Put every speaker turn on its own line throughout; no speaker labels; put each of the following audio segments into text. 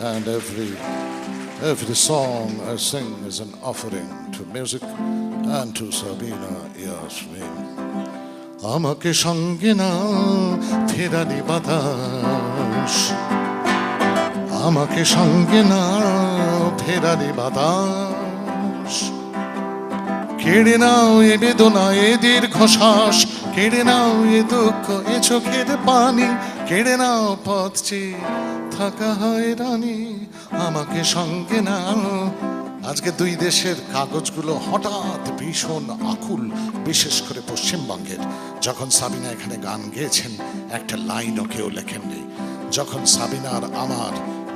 and every every song I sing is an offering to music and to Sabina Yasmin. আমাকে সঙ্গে না ফেরালি বাতাস আমাকে সঙ্গে না ফেরালি বাতাস কেড়ে নাও এ বেদনা এ দীর্ঘশ্বাস কেড়ে নাও এ দুঃখ এ চোখের পানি কেড়ে নাও পথ চেয়ে থাকা হয় রানী, আমাকে সঙ্গে নাও। আজকে দুই দেশের কাগজগুলো হঠাৎ ভীষণ আকুল, বিশেষ করে পশ্চিমবঙ্গের। যখন সাবিনা এখানে গান গেয়েছেন, একটা লাইনও কেউ লেখেননি। যখন সাবিনার আমার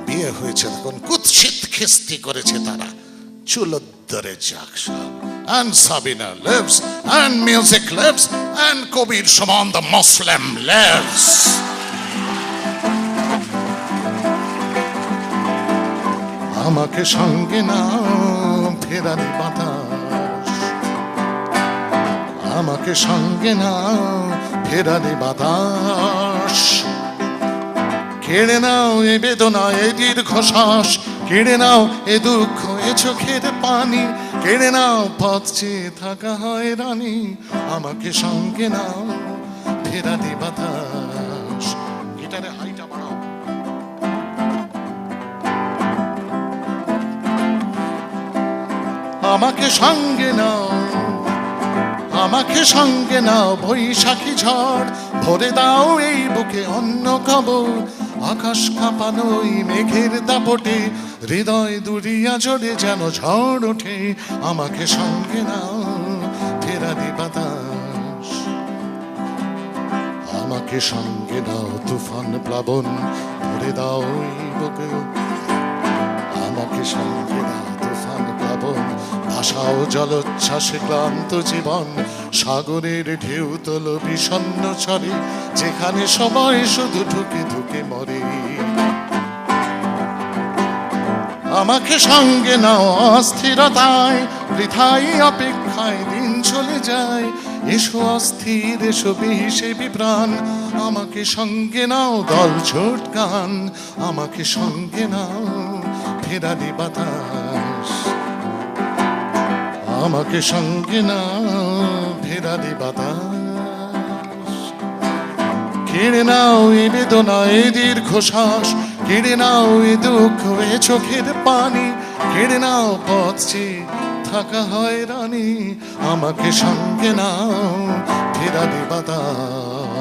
বিয়ে হয়েছে, তখন কুৎসিত খিস্তি করেছে তারা। চুলোদ্দরে চাকসা and Sabina lives, and music lives, and Kobir Shaman the Muslim lives আমাকে সঙ্গে না ফেরারি বাতাস। আমাকে সঙ্গে না ফেরারি বাতাস। কেড়ে নাও এ বেদনা এ দীর্ঘ দীর্ঘশ্বাস। কেড়ে নাও এ দুঃখ, এ চোখের পানি। কেড়ে নাও পথ চেয়ে থাকা হয় রানী। আমাকে সঙ্গে নাও, ফেরারি বাতাস। গিটারে হাইটা বাড়াও। আমাকে সঙ্গে নাও। আমাকে সঙ্গে নাও, বৈশাখী ঝড়। ভরে দাও এই বুকে অন্য খবর আকাশ কাঁপানো মেঘের দাপটে, হৃদয় দুরিয়া জোরে যেন ঝড় ওঠে। আমাকে সঙ্গে নাও ফেরালি বাতাস। আমাকে সঙ্গে নাও, তুফান প্লাবন। ভরে দাও এই বুকে। আমাকে সঙ্গে নাও। ভাষাও জলোচ্ছ্বাসে ক্লান্ত জীবন, সাগরের ঢেউ তোল বিষণ্ণ ছড়ে যেখানে সময় শুধু ঢুকে ঢুকে মরে। আমাকে সঙ্গে নাও অস্থিরতায়, বৃথাই অপেক্ষায় দিন চলে যায়। এসো অস্থির, এসো হিসেবে প্রাণ আমাকে সঙ্গে নাও দল ছোট গান, আমাকে সঙ্গে নাও ফেরালি বাতাস। আমাকে সঙ্গে নাও ফেরালি বাতাস। কেড়ে নাও এ বেদনা, এ দীর্ঘশ্বাস। কেড়ে নাও এ দুঃখ, এ চোখের পানি। কেড়ে নাও পথ চেয়ে থাকা হয় রানী, আমাকে সঙ্গে নাও ফেরালি বাতাস।